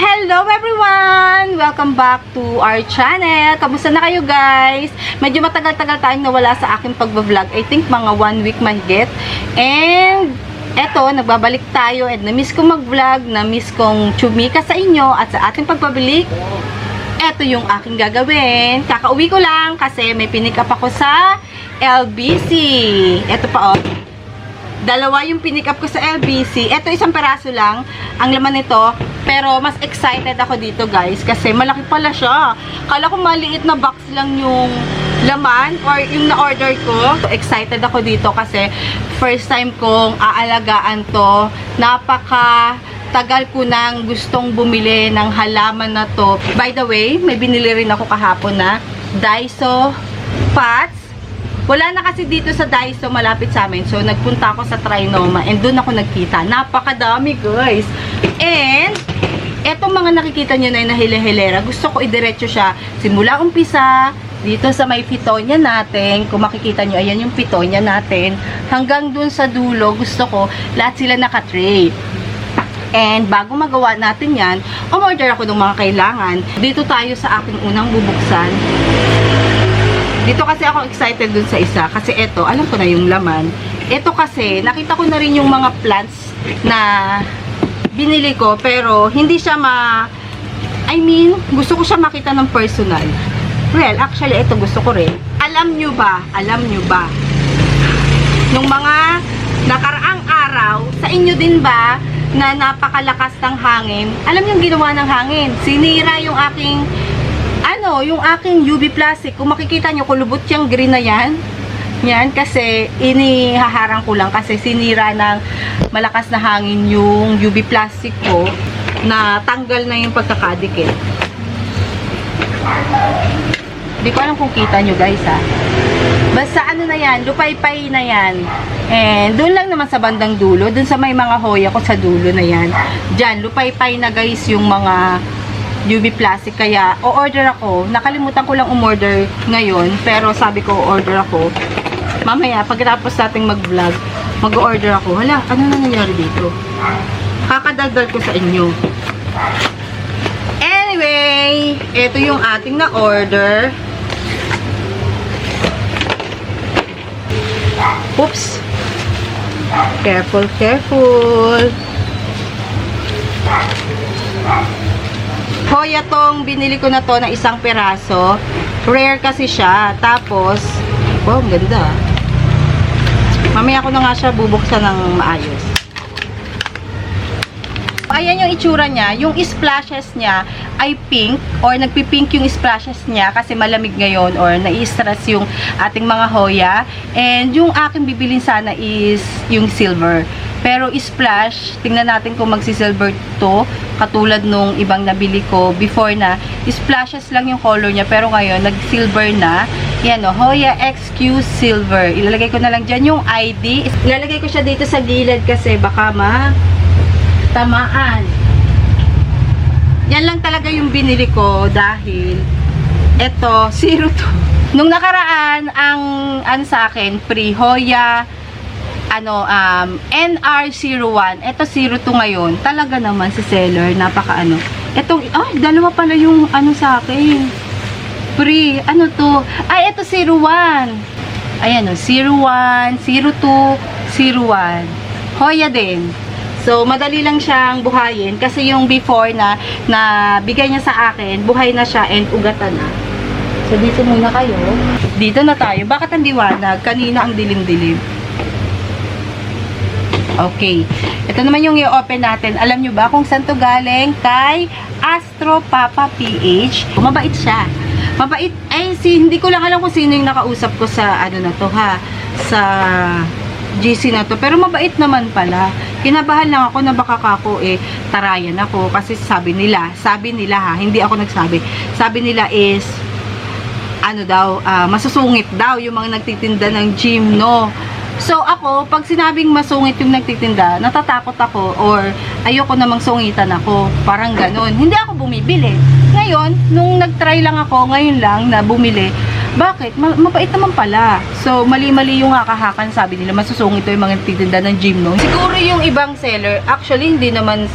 Hello everyone! Welcome back to our channel. Kamusta na kayo guys? Medyo matagal-tagal tayong nawala sa aking pagbablog. I think mga one week mahigit. And eto, nagbabalik tayo and na-miss kong mag-vlog, na-miss kong chumika sa inyo at sa ating pagbabalik. Eto yung aking gagawin. Kakauwi ko lang kasi may pinick up ako sa LBC. Eto pa oh. Dalawa yung pinick up ko sa LBC. Ito isang peraso lang. Ang laman nito. Pero mas excited ako dito guys. Kasi malaki pala siya. Kala ko maliit na box lang yung laman or yung na-order ko. Excited ako dito kasi first time kong aalagaan to. Napaka tagal ko nang gustong bumili ng halaman na to. By the way, may binili rin ako kahapon na Daiso pots wala na kasi dito sa Daiso malapit sa amin. So, nagpunta ako sa Trinoma and doon ako nagkita. Napakadami, guys. And, etong mga nakikita nyo na yung nahile-hilera, gusto ko idiretso siya simula umpisa, dito sa may pitonya natin, kung makikita nyo, ayan yung pitonya natin, hanggang dun sa dulo, gusto ko, lahat sila naka-tray. And bago magawa natin yan, umorder ako ng mga kailangan. Dito tayo sa aking unang bubuksan. Dito kasi ako excited dun sa isa. Kasi eto, alam ko na yung laman. Ito kasi, nakita ko na rin yung mga plants na binili ko. Pero, hindi siya ma... I mean, gusto ko siya makita ng personal. Well, actually, ito gusto ko rin. Alam nyo ba? Alam nyo ba? Nung mga nakaraang araw, sa inyo din ba na napakalakas ng hangin? Alam yung ginawa ng hangin? Sinira yung aking ano, yung aking UV plastic, kung makikita nyo, kulubot yung green na yan. Yan, kasi inihaharang ko lang kasi sinira ng malakas na hangin yung UV plastic ko na tanggal na yung pagkakadikit. Hindi ko alam kung kita nyo guys ha. Basta ano na yan, lupay-pay na yan. And doon lang naman sa bandang dulo, doon sa may mga hoya ko sa dulo na yan. Diyan, lupay-pay na guys yung mga UV plastic. Kaya, o-order ako. Nakalimutan ko lang umorder ngayon. Pero sabi ko, order ako. Mamaya, pagkatapos nating mag-vlog, mag-order ako. Hala, ano na nangyari dito? Kakadaldal ko sa inyo. Anyway, ito yung ating na-order. Oops. Careful, careful. Hoya tong binili ko na to na isang peraso. Rare kasi siya. Tapos, wow, ganda. Mamaya ko na nga siya bubuksan ng maayos. Ayan yung itsura niya. Yung splashes niya ay pink or nagpipink yung splashes niya kasi malamig ngayon or nai-stress yung ating mga hoya. And yung aking bibilin sana is yung silver. Pero splash, tingnan natin kung magsi-silver to katulad nung ibang nabili ko before na splashes lang yung color niya pero ngayon nag-silver na. Yan o, Hoya XQ Silver. Ilalagay ko na lang dyan yung ID. Ilalagay ko siya dito sa gilid kasi baka ma tamaan. Yan lang talaga yung binili ko dahil eto, zero to. Nung nakaraan, ang ano sa akin, free Hoya ano, um, NR01. Ito 02 ngayon. Talaga naman si seller, napaka ano. Itong, ay, dalawa pala yung ano sa akin. Free. Ano to? Ay, ito 01. Ayan o, 01, 02, 01. Hoya din. So, madali lang siyang buhayin kasi yung before na, na bigay niya sa akin, buhay na siya and ugatan na. So, dito muna kayo. Dito na tayo. Bakit ang liwanag? Kanina ang dilim-dilim. Okay. Ito naman yung i-open natin. Alam nyo ba kung saan to galing? Kay Astro Papa PH. Mabait siya. Mabait. Ay, si, hindi ko lang alam kung sino yung nakausap ko sa ano na to ha. Sa GC na to. Pero mabait naman pala. Kinabahan lang ako na baka kako eh tarayan ako. Kasi sabi nila, sabi nila ha, hindi ako nagsabi. Sabi nila is ano daw, ah, masusungit daw yung mga nagtitinda ng gym, no? So, ako, pag sinabing masungit yung nagtitinda, natatakot ako or ayoko namang sungitan ako. Parang ganun. Hindi ako bumibili. Ngayon, nung nagtry lang ako, ngayon lang na bumili, bakit? Ma- mabait naman pala. So, mali-mali yung hakahakan, sabi nila, masusungit to yung mga nagtitinda ng gym, no? Siguro yung ibang seller, actually, hindi naman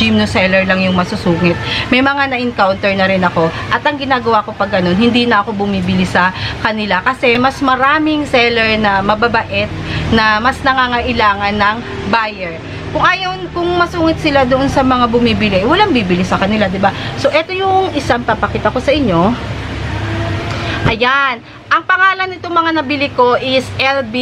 gymno seller lang yung masusungit. May mga na-encounter na rin ako. At ang ginagawa ko pag ganun, hindi na ako bumibili sa kanila kasi mas maraming seller na mababait na mas nangangailangan ng buyer. Kung ayaw, kung masungit sila doon sa mga bumibili, walang bibili sa kanila, 'di ba? So, ito yung isang papakita ko sa inyo. Ayan. Ang pangalan nito mga nabili ko is LB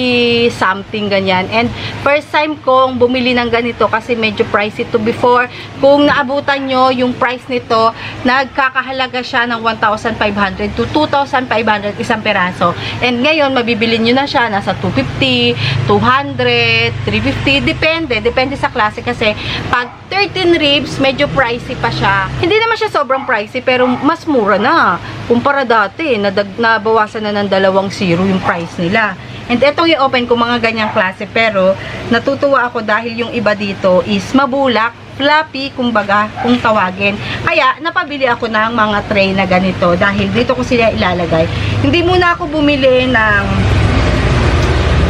something ganyan. And first time kong bumili ng ganito kasi medyo pricey to before. Kung naabutan nyo yung price nito, nagkakahalaga siya ng 1,500 to 2,500 isang peraso. And ngayon, mabibili nyo na siya nasa 250, 200, 350. Depende. Depende sa klase kasi pag 13 ribs, medyo pricey pa siya. Hindi naman siya sobrang pricey pero mas mura na. Kumpara dati, nadag, nabawasan na ng dalawang zero yung price nila. And etong i-open ko mga ganyang klase pero natutuwa ako dahil yung iba dito is mabulak, fluffy, kumbaga, kung tawagin. Kaya napabili ako ng mga tray na ganito dahil dito ko sila ilalagay. Hindi muna ako bumili ng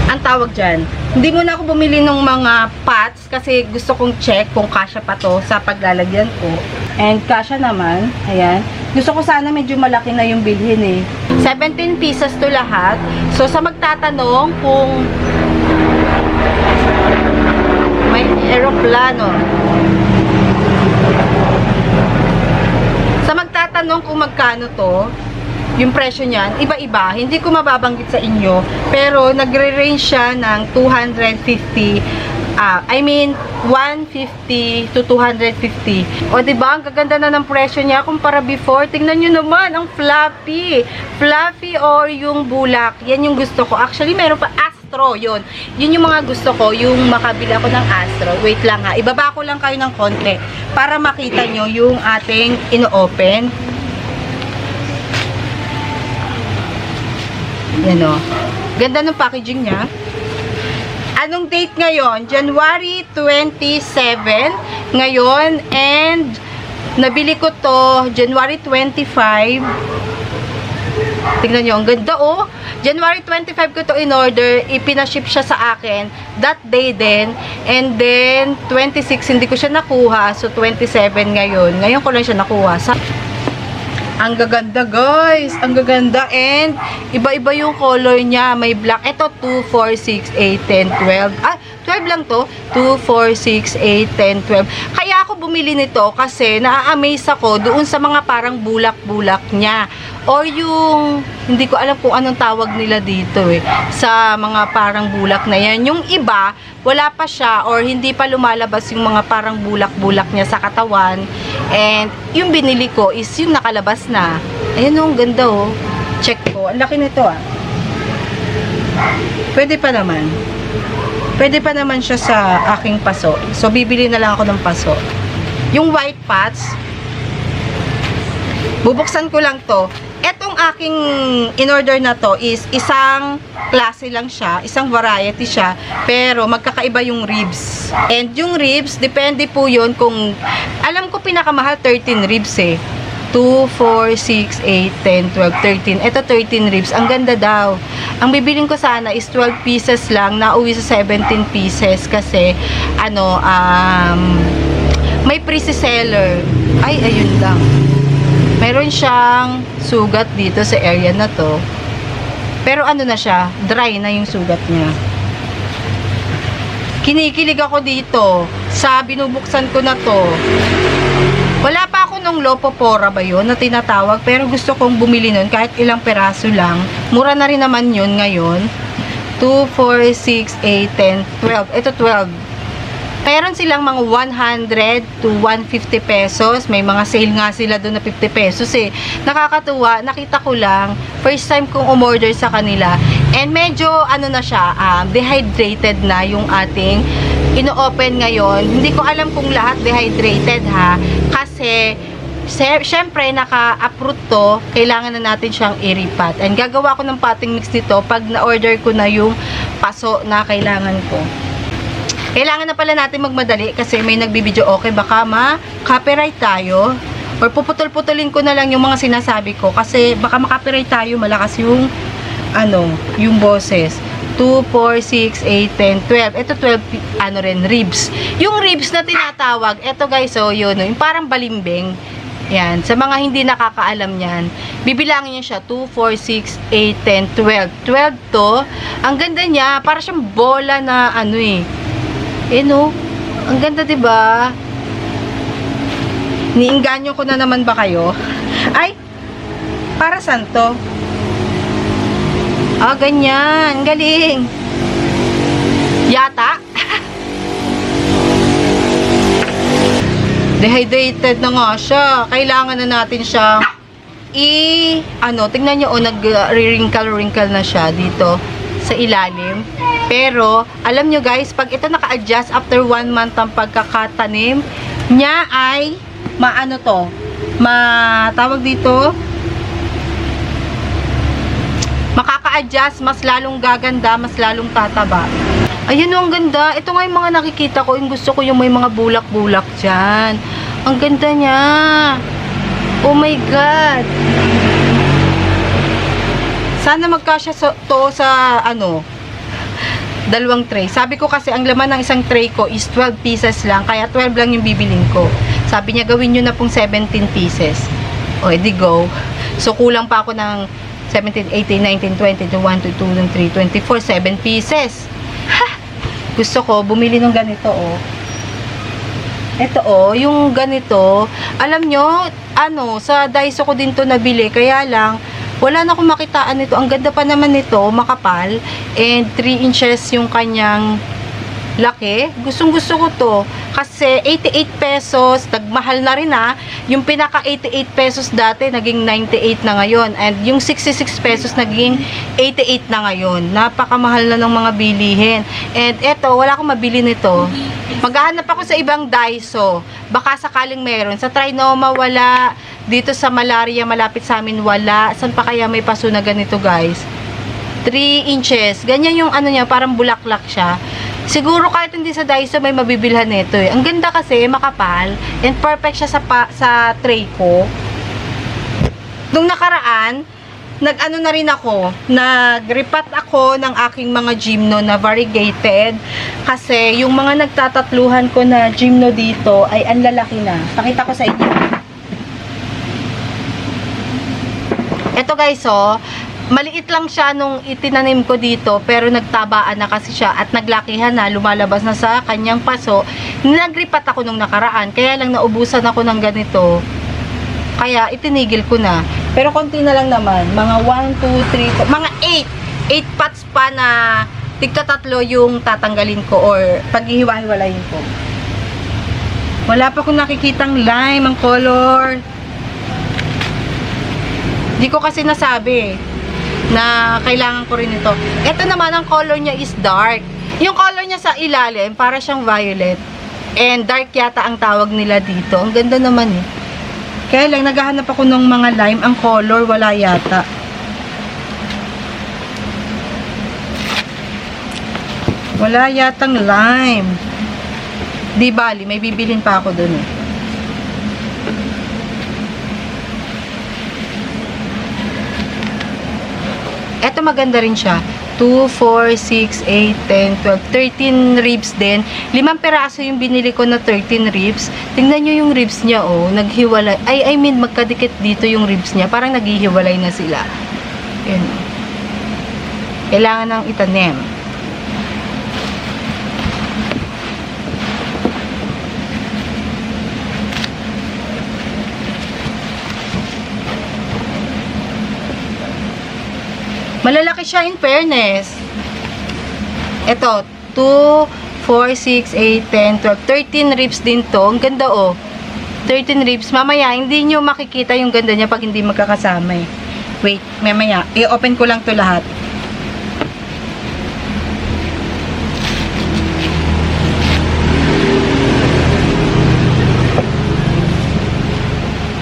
ang tawag dyan, hindi muna ako bumili ng mga pots kasi gusto kong check kung kasya pa to sa paglalagyan ko. And kasya naman, ayan. Gusto ko sana medyo malaki na yung bilhin eh. 17 pieces to lahat. So sa magtatanong kung may aeroplano. Sa magtatanong kung magkano to, yung presyo niyan, iba-iba. Hindi ko mababanggit sa inyo, pero nagre-range siya ng 250 Ah, I mean 150 to 250. O 'di ba? Ang gaganda na ng presyo niya kumpara before. Tingnan niyo naman ang fluffy. Fluffy or yung bulak. Yan yung gusto ko. Actually, meron pa Astro 'yon. Yun yung mga gusto ko, yung makabili ako ng Astro. Wait lang ha. Ibaba ko lang kayo ng konti para makita nyo yung ating ino-open. Yan o. Ganda ng packaging niya. Anong date ngayon? January 27 ngayon and nabili ko to January 25 Tingnan nyo, ang ganda oh. January 25 ko to in order, ipinaship siya sa akin that day din. And then 26 hindi ko siya nakuha, so 27 ngayon. Ngayon ko lang siya nakuha. Sa ang gaganda guys. Ang gaganda. And iba-iba yung color niya. May black. Ito 2, 4, 6, 8, 10, 12. Ah, 12 lang to. 2, 4, 6, 8, 10, 12. Kaya ako bumili nito kasi naa-amaze ako doon sa mga parang bulak-bulak niya. Or yung, hindi ko alam kung anong tawag nila dito eh. Sa mga parang bulak na yan. Yung iba, wala pa siya or hindi pa lumalabas yung mga parang bulak-bulak niya sa katawan. And yung binili ko is yung nakalabas na. Ayan oh, ganda oh. Check ko. Ang laki nito ah. Pwede pa naman. Pwede pa naman siya sa aking paso. So, bibili na lang ako ng paso. Yung white pots, bubuksan ko lang to. Etong aking in-order na to is isang klase lang siya, isang variety siya, pero magkakaiba yung ribs. And yung ribs, depende po yun kung, alam ko pinakamahal 13 ribs eh. 2, 4, 6, 8, 10, 12, 13. Ito 13 ribs. Ang ganda daw. Ang bibiling ko sana is 12 pieces lang. Nauwi sa 17 pieces kasi ano, um, may pre-seller. Ay, ayun lang. Meron siyang sugat dito sa area na to. Pero ano na siya, dry na yung sugat niya. Kinikilig ako dito sa binubuksan ko na to. Wala pa ako nung Lopopora ba yun na tinatawag pero gusto kong bumili nun kahit ilang peraso lang. Mura na rin naman yun ngayon. 2, 4, 6, 8, 10, 12. Ito 12. Meron silang mga 100 to 150 pesos. May mga sale nga sila doon na 50 pesos eh. Nakakatuwa. Nakita ko lang. First time kong umorder sa kanila. And medyo ano na siya, um, dehydrated na yung ating ino-open ngayon. Hindi ko alam kung lahat dehydrated ha. Kasi Siyempre, naka-uproot to, kailangan na natin siyang i-repat. And gagawa ko ng potting mix nito pag na-order ko na yung paso na kailangan ko. Kailangan na pala natin magmadali kasi may nagbibideo okay baka ma-copyright tayo or puputol-putulin ko na lang yung mga sinasabi ko kasi baka ma-copyright tayo malakas yung ano, yung boses. 2, 4, 6, 8, 10, 12. Ito 12, pi- ano rin, ribs. Yung ribs na tinatawag, ito guys, so yun, yung parang balimbing. Yan. Sa mga hindi nakakaalam yan, bibilangin niyo siya 2, 4, 6, 8, 10, 12. 12 to. Ang ganda niya, para siyang bola na ano eh. Eh no? Ang ganda 'di ba? Niinganyo ko na naman ba kayo? Ay, para saan to? Ah, ganyan. Galing. Yata. Dehydrated na nga siya. Kailangan na natin siya i ano, tingnan niyo oh, nag-wrinkle-wrinkle na siya dito sa ilalim. Pero, alam nyo guys, pag ito naka-adjust after one month ang pagkakatanim niya ay maano to, matawag dito, makaka-adjust, mas lalong gaganda, mas lalong tataba. Ayun oh, ang ganda. Ito nga yung mga nakikita ko. Yung gusto ko yung may mga bulak-bulak dyan. Ang ganda niya. Oh my God. Sana magkasya sa, to sa ano, dalawang tray. Sabi ko kasi ang laman ng isang tray ko is 12 pieces lang. Kaya 12 lang yung bibiling ko. Sabi niya gawin nyo na pong 17 pieces. O, edi go. So, kulang pa ako ng 17, 18, 19, 20, 21, 22, 23, 24, 7 pieces. Ha! Gusto ko, bumili ng ganito, oh. Ito, oh, yung ganito. Alam nyo, ano, sa Daiso ko din to nabili. Kaya lang, wala na akong makitaan nito. Ang ganda pa naman nito, makapal. And 3 inches yung kanyang laki. Gustong gusto ko to. Kasi 88 pesos, nagmahal na rin ha. Yung pinaka 88 pesos dati, naging 98 na ngayon. And yung 66 pesos, naging 88 na ngayon. Napakamahal na ng mga bilihin. And eto, wala akong mabili nito. Maghahanap ako sa ibang Daiso. Baka sakaling meron. Sa Trinoma, wala. Dito sa Malaria, malapit sa amin, wala. Saan pa kaya may paso na ganito, guys? 3 inches. Ganyan yung ano niya, parang bulaklak siya. Siguro kahit hindi sa Daiso may mabibilhan nito eh. Ang ganda kasi, makapal, and perfect siya sa, pa, sa tray ko. Nung nakaraan, nag-ano na rin ako, nag-repat ako ng aking mga gymno na variegated kasi yung mga nagtatatluhan ko na gymno dito ay ang lalaki na. Pakita ko sa inyo. Ito guys, oh, maliit lang siya nung itinanim ko dito pero nagtabaan na kasi siya at naglakihan na, lumalabas na sa kanyang paso. Nagripat ako nung nakaraan, kaya lang naubusan ako ng ganito. Kaya itinigil ko na. Pero konti na lang naman, mga 1, 2, 3, 4, mga 8. 8 pots pa na tigta tatlo yung tatanggalin ko or paghihiwa-hiwalayin ko. Wala pa akong nakikitang lime ang color. Di ko kasi nasabi na kailangan ko rin ito. Ito naman, ang color niya is dark. Yung color niya sa ilalim, para siyang violet. And dark yata ang tawag nila dito. Ang ganda naman eh. Kaya lang, naghahanap ako ng mga lime. Ang color, wala yata. Wala yatang lime. Di bali, may bibilin pa ako dun eh. Eto maganda rin siya. 2, 4, 6, 8, 10, 12, 13 ribs din. Limang peraso yung binili ko na 13 ribs. Tingnan nyo yung ribs niya, oh. Naghiwalay. Ay, I mean, magkadikit dito yung ribs niya. Parang naghihiwalay na sila. Yun. Kailangan ng itanim. Malalaki siya in fairness. Ito, 2, 4, 6, 8, 10, 12, 13 ribs din to. Ang ganda oh. 13 ribs. Mamaya, hindi nyo makikita yung ganda niya pag hindi magkakasama eh. Wait, mamaya. I-open ko lang to lahat.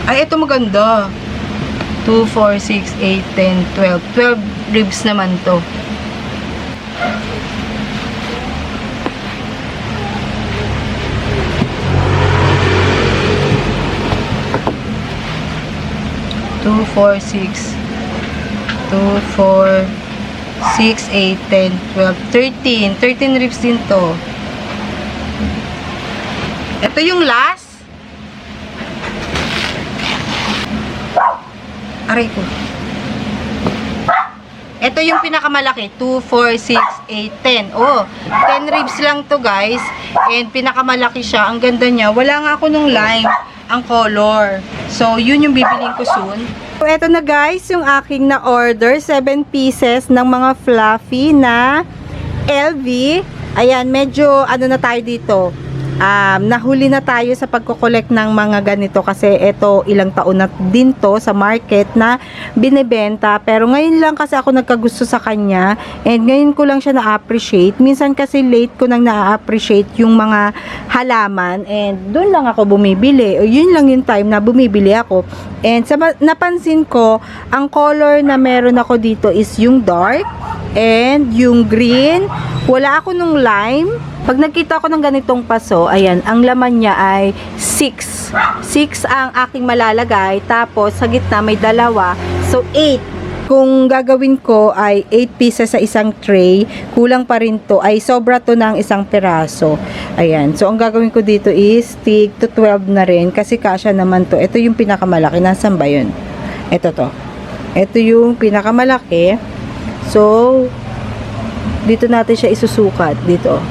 Ay, ito maganda. 2, 4, 6, 8, 10, 12. 12 ribs naman to. Two, four, six, two, four, 6, 8, 10, 12, 13. 13 ribs din to. Ito yung last. Aray ko. Ito yung pinakamalaki. 2, 4, 6, 8, 10. Oh, 10 ribs lang to guys. And pinakamalaki siya. Ang ganda niya. Wala nga ako nung lime. Ang color. So, yun yung bibiling ko soon. So, eto na guys, yung aking na-order. 7 pieces ng mga fluffy na LV. Ayan, medyo ano na tayo dito. Um, nahuli na tayo sa pagko-collect ng mga ganito kasi ito ilang taon na din to sa market na binebenta. Pero ngayon lang kasi ako nagkagusto sa kanya and ngayon ko lang siya na-appreciate. Minsan kasi late ko nang na-appreciate yung mga halaman and doon lang ako bumibili. O yun lang yung time na bumibili ako. And sa napansin ko ang color na meron ako dito is yung dark and yung green wala ako nung lime pag nagkita ko ng ganitong paso, ayan, ang laman niya ay 6. 6 ang aking malalagay. Tapos, sa gitna may dalawa. So, 8. Kung gagawin ko ay 8 pieces sa isang tray, kulang pa rin to. Ay, sobra to ng isang piraso. Ayan. So, ang gagawin ko dito is stick to 12 na rin. Kasi kasya naman to. Ito yung pinakamalaki. Nasaan ba yun? Ito to. Ito yung pinakamalaki. So, dito natin siya isusukat. Dito.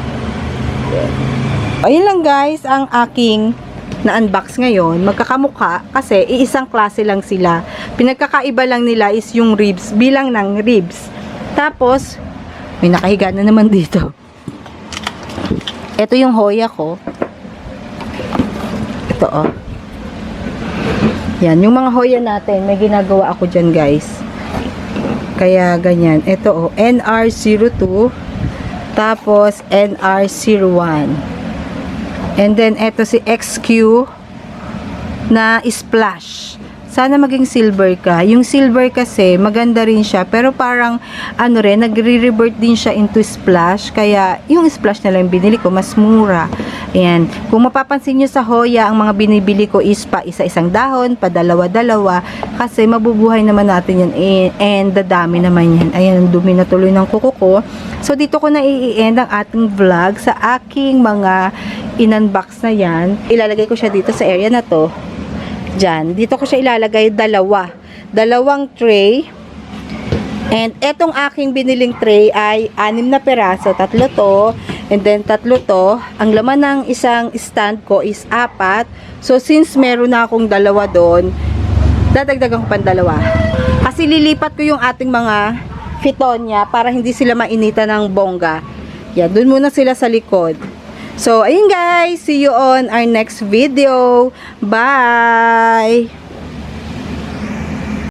Ayun lang guys, ang aking na-unbox ngayon. Magkakamukha kasi iisang klase lang sila. Pinagkakaiba lang nila is yung ribs, bilang ng ribs. Tapos, may nakahiga na naman dito. Ito yung hoya ko. Ito oh. Yan, yung mga hoya natin, may ginagawa ako dyan guys. Kaya ganyan. Ito oh, NR02 tapos NR01. And then ito si XQ na splash. Sana maging silver ka. Yung silver kasi maganda rin siya pero parang ano rin nagre-revert din siya into splash kaya yung splash na lang binili ko mas mura. Ayan. Kung mapapansin nyo sa Hoya, ang mga binibili ko is pa isa-isang dahon, pa dalawa-dalawa kasi mabubuhay naman natin yan eh, and dadami naman yan. Ayan, dumi na tuloy ng kuko ko. So dito ko na i-end ang ating vlog sa aking mga in-unbox na yan. Ilalagay ko siya dito sa area na to. Diyan. Dito ko siya ilalagay dalawa. Dalawang tray. And etong aking biniling tray ay anim na peraso. Tatlo to. And then tatlo to. Ang laman ng isang stand ko is apat. So since meron na akong dalawa doon, dadagdagan ko pang dalawa. Kasi lilipat ko yung ating mga fitonya para hindi sila mainita ng bongga. Yan, dun muna sila sa likod. So, ayun guys, see you on our next video. Bye!